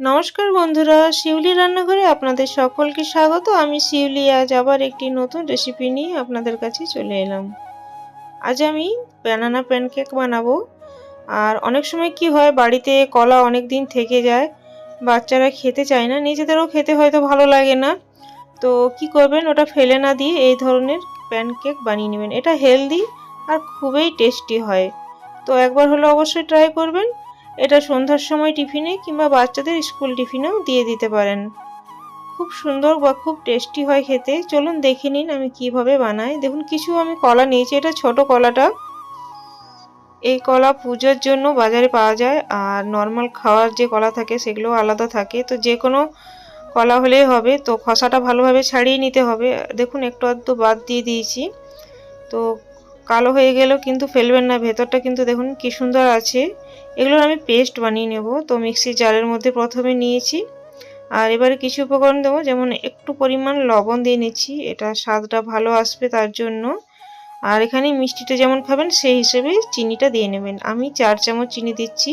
নমস্কার বন্ধুরা, শিউলি রান্নাঘরে আপনাদের সকলকে স্বাগত। আমি শিউলি, আজ আবার একটি নতুন রেসিপি নিয়ে আপনাদের কাছে চলে এলাম। আজ আমি ব্যানানা প্যানকেক বানাবো। আর অনেক সময় কি হয়, বাড়িতে কলা অনেক দিন থেকে যায়, বাচ্চারা খেতে চায় না, নিজেদেরও খেতে হয়তো ভালো লাগে না। তো কি করবেন, ওটা ফেলে না দিয়ে এই ধরনের প্যানকেক বানিয়ে নেবেন। এটা হেলদি আর খুবই টেস্টি হয়। তো একবার হলে অবশ্যই ট্রাই করবেন। এটা সন্ধ্যার সময় টিফিনে কিংবা বাচ্চাদের স্কুল টিফিনেও দিয়ে দিতে পারেন। খুব সুন্দর বা খুব টেস্টি হয় খেতে। চলুন দেখে নিন আমি কীভাবে বানাই। দেখুন, কিছু আমি কলা নিয়েছি। এটা ছোট কলাটা। এই কলা পুজোর জন্য বাজারে পাওয়া যায়। আর নর্মাল খাওয়ার যে কলা থাকে সেগুলো আলাদা থাকে। তো যে কোনো কলা হলেই হবে। তো খসাটা ভালোভাবে ছাড়িয়ে নিতে হবে। দেখুন, একটু আধটু বাদ দিয়ে দিয়েছি। তো কালো হয়ে গেলেও কিন্তু ফেলবেন না, ভেতরটা কিন্তু দেখুন কি সুন্দর আছে। এগুলোর আমি পেস্ট বানিয়ে নেব। তো মিক্সির জালের মধ্যে প্রথমে নিয়েছি। আর এবারে কিছু উপকরণ দেবো, যেমন একটু পরিমাণ লবণ দিয়ে নিচ্ছি, এটা স্বাদটা ভালো আসবে তার জন্য। আর এখানে মিষ্টিটা যেমন খাবেন, সেই হিসেবে চিনিটা দিয়ে নেবেন। আমি চার চামচ চিনি দিচ্ছি।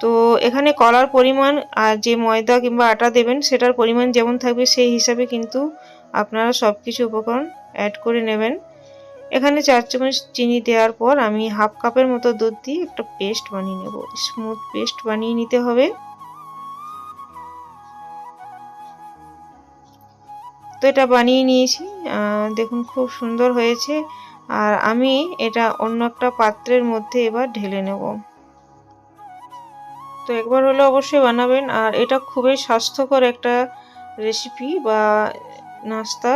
তো এখানে কলার পরিমাণ আর যে ময়দা কিংবা আটা দেবেন, সেটার পরিমাণ যেমন থাকবে, সেই হিসাবে কিন্তু আপনারা সব কিছু উপকরণ অ্যাড করে নেবেন। এখানে চার চামচ চিনি দেওয়ার পর আমি হাফ কাপের মতো দুধ দিয়ে একটা পেস্ট বানিয়ে নেব। স্মুথ পেস্ট বানিয়ে নিতে হবে। তো এটা বানিয়ে নিয়েছি। দেখুন খুব সুন্দর হয়েছে। আর আমি এটা অন্য একটা পাত্রের মধ্যে এবার ঢেলে নেব। তো একবার হলে অবশ্যই বানাবেন। আর এটা খুবই স্বাস্থ্যকর একটা রেসিপি বা নাস্তা।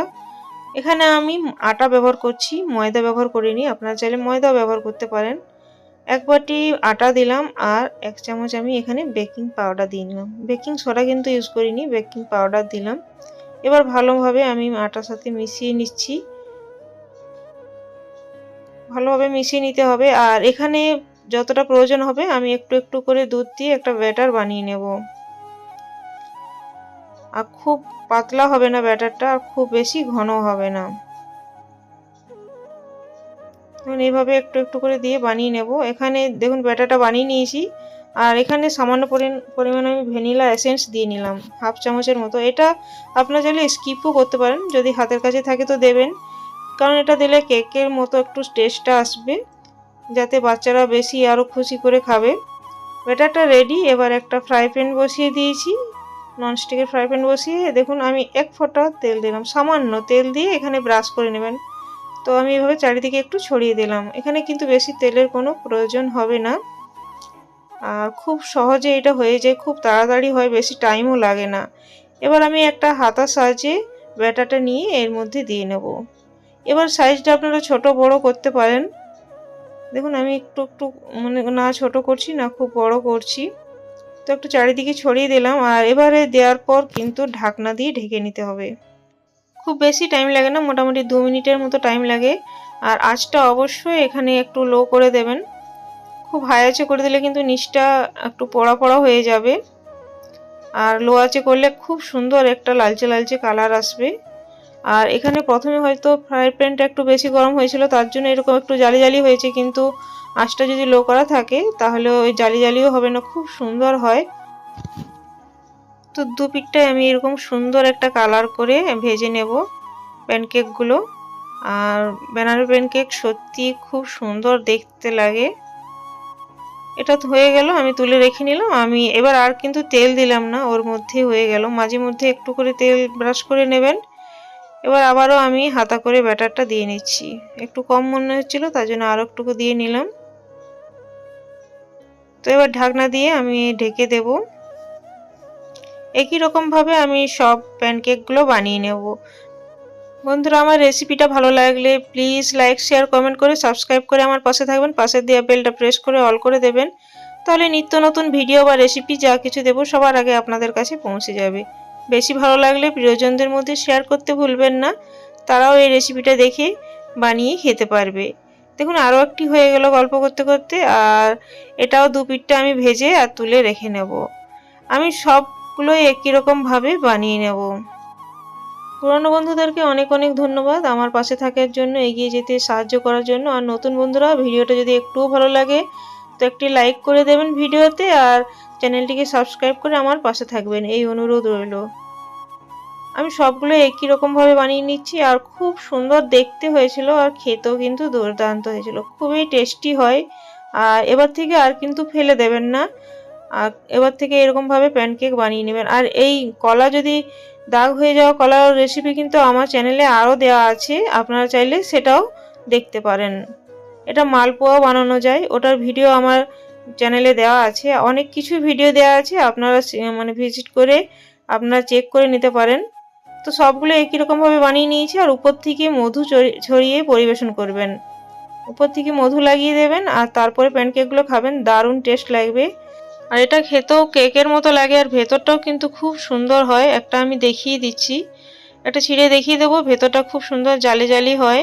এখানে আমি আটা ব্যবহার করছি, ময়দা ব্যবহার করিনি, আপনারা চাইলে ময়দা ব্যবহার করতে পারেন। এক বাটি আটা দিলাম আর এক চামচ আমি এখানে বেকিং পাউডার দিয়ে নিলাম। বেকিং সোডা কিন্তু ইউজ করিনি, বেকিং পাউডার দিলাম। এবার ভালোভাবে আমি আটার সাথে মিশিয়ে নিচ্ছি। ভালোভাবে মিশিয়ে নিতে হবে আর এখানে যতটা প্রয়োজন হবে আমি একটু একটু করে দুধ দিয়ে একটা ব্যাটার বানিয়ে নেব। আর খুব পাতলা হবে না ব্যাটারটা, আর খুব বেশি ঘন হবে না। এখন এইভাবে একটু একটু করে দিয়ে বানিয়ে নেব। এখানে দেখুন ব্যাটারটা বানিয়ে নিয়েছি। আর এখানে সামান্য পরিমাণে আমি ভ্যানিলা এসেন্স দিয়ে নিলাম, হাফ চামচের মতো। এটা আপনারা চাইলে স্কিপও করতে পারেন, যদি হাতের কাছে থাকে তো দেবেন। কারণ এটা দিলে কেকের মতো একটু টেস্টটা আসবে, যাতে বাচ্চারা বেশি আরও খুশি করে খাবে। ব্যাটারটা রেডি এবার একটা ফ্রাই প্যান বসিয়ে দিয়েছি। ননস্টিকের ফ্রাই প্যান বসিয়ে দেখুন আমি এক ফোঁটা তেল দিলাম। সামান্য তেল দিয়ে এখানে ব্রাশ করে নেবেন। তো আমি এভাবে চারিদিকে একটু ছড়িয়ে দিলাম। এখানে কিন্তু বেশি তেলের কোনো প্রয়োজন হবে না। আর খুব সহজে এটা হয়ে যায়, খুব তাড়াতাড়ি হয়, বেশি টাইমও লাগে না। এবার আমি একটা হাতার সাহায্যে ব্যাটাটা নিয়ে এর মধ্যে দিয়ে নেব। এবার সাইজটা আপনারা ছোট বড় করতে পারেন। দেখুন আমি একটু একটু মানে না ছোট করছি, না খুব বড় করছি। তো একটু চারিদিকে ছড়িয়ে দিলাম আর এবারে দেওয়ার পর কিন্তু ঢাকনা দিয়ে ঢেকে নিতে হবে। খুব বেশি টাইম লাগে না, মোটামুটি দু মিনিটের মতো টাইম লাগে। আর আঁচটা অবশ্যই এখানে একটু লো করে দেবেন। খুব হাই আঁচে করে দিলে কিন্তু নিচটা একটু পড়া পড়া হয়ে যাবে। আর লো আঁচে করলে খুব সুন্দর একটা লালচে লালচে কালার আসবে। আর এখানে প্রথমে হয়তো ফ্রাই প্যানটা একটু বেশি গরম হয়েছিল, তার জন্য এরকম একটু জালি জালি হয়েছে, কিন্তু আঁচটা যদি লো করা থাকে, তাহলে ওই জালি জালিও হবে না, খুব সুন্দর হয়। তো দু পিঠটায় আমি এরকম সুন্দর একটা কালার করে ভেজে নেব প্যানকেকগুলো আর ব্যানার প্যানকেক সত্যি খুব সুন্দর দেখতে লাগে। এটা হয়ে গেল, আমি তুলে রেখে নিলাম। আমি এবার আর কিন্তু তেল দিলাম না, ওর মধ্যে হয়ে গেল। মাঝে মধ্যে একটু করে তেল ব্রাশ করে নেবেন। এবার আবারও আমি হাতা করে ব্যাটারটা দিয়ে নিচ্ছি। একটু কম মনে হচ্ছিল, তার জন্য আরও একটুকু দিয়ে নিলাম। তো এবার ঢাকনা দিয়ে আমি ঢেকে দেব। একই রকমভাবে আমি সব প্যানকেকগুলো বানিয়ে নেব। বন্ধুরা, আমার রেসিপিটা ভালো লাগলে প্লিজ লাইক, শেয়ার, কমেন্ট করে সাবস্ক্রাইব করে আমার পাশে থাকবেন। পাশের দেওয়া বেলটা প্রেস করে অল করে দেবেন। তাহলে নিত্য নতুন ভিডিও বা রেসিপি যা কিছু দেবো সবার আগে আপনাদের কাছে পৌঁছে যাবে। বেশি ভালো লাগলে প্রিয়জনদের মধ্যে শেয়ার করতে ভুলবেন না। তারাও এই রেসিপিটা দেখে বানিয়ে খেতে পারবে। দেখুন, আরও একটি হয়ে গেল গল্প করতে করতে, আর এটাও দু পিঠটা আমি ভেজে আর তুলে রেখে নেব। আমি সবগুলোই একই রকমভাবে বানিয়ে নেব। পুরনো বন্ধুদেরকে অনেক অনেক ধন্যবাদ আমার পাশে থাকার জন্য, এগিয়ে যেতে সাহায্য করার জন্য। আর নতুন বন্ধুরা, ভিডিওটা যদি একটুও ভালো লাগে, তো একটি লাইক করে দেবেন ভিডিওতে। আর চ্যানেলটিকে সাবস্ক্রাইব করে আমার পাশে থাকবেন, এই অনুরোধ রইল। আমি সবগুলো একই রকমভাবে বানিয়ে নিচ্ছি, আর খুব সুন্দর দেখতে হয়েছিল আর খেতেও কিন্তু দুর্দান্ত হয়েছিল। খুবই টেস্টি হয়, আর এবার থেকে আর কিন্তু ফেলে দেবেন না। আর এবার থেকে এরকমভাবে প্যানকেক বানিয়ে নেবেন। আর এই কলা যদি দাগ হয়ে যাওয়া কলার রেসিপি কিন্তু আমার চ্যানেলে আরও দেওয়া আছে, আপনারা চাইলে সেটাও দেখতে পারেন। এটা মালপোয়াও বানানো যায়, ওটার ভিডিও আমার চ্যানেলে দেওয়া আছে। অনেক কিছু ভিডিও দেওয়া আছে, আপনারা মানে ভিজিট করে আপনারা চেক করে নিতে পারেন। তো সবগুলো একই রকমভাবে বানিয়ে নিয়েছি আর উপর থেকে মধু ছড়িয়ে পরিবেশন করবেন। উপর থেকে মধু লাগিয়ে দেবেন আর তারপরে প্যানকেকগুলো খাবেন, দারুণ টেস্ট লাগবে। আর এটা খেতেও কেকের মতো লাগে আর ভেতরটাও কিন্তু খুব সুন্দর হয়। একটা আমি দেখিয়ে দিচ্ছি। একটা ছিঁড়ে দেখিয়ে দেবো, ভেতরটা খুব সুন্দর জালি জালি হয়।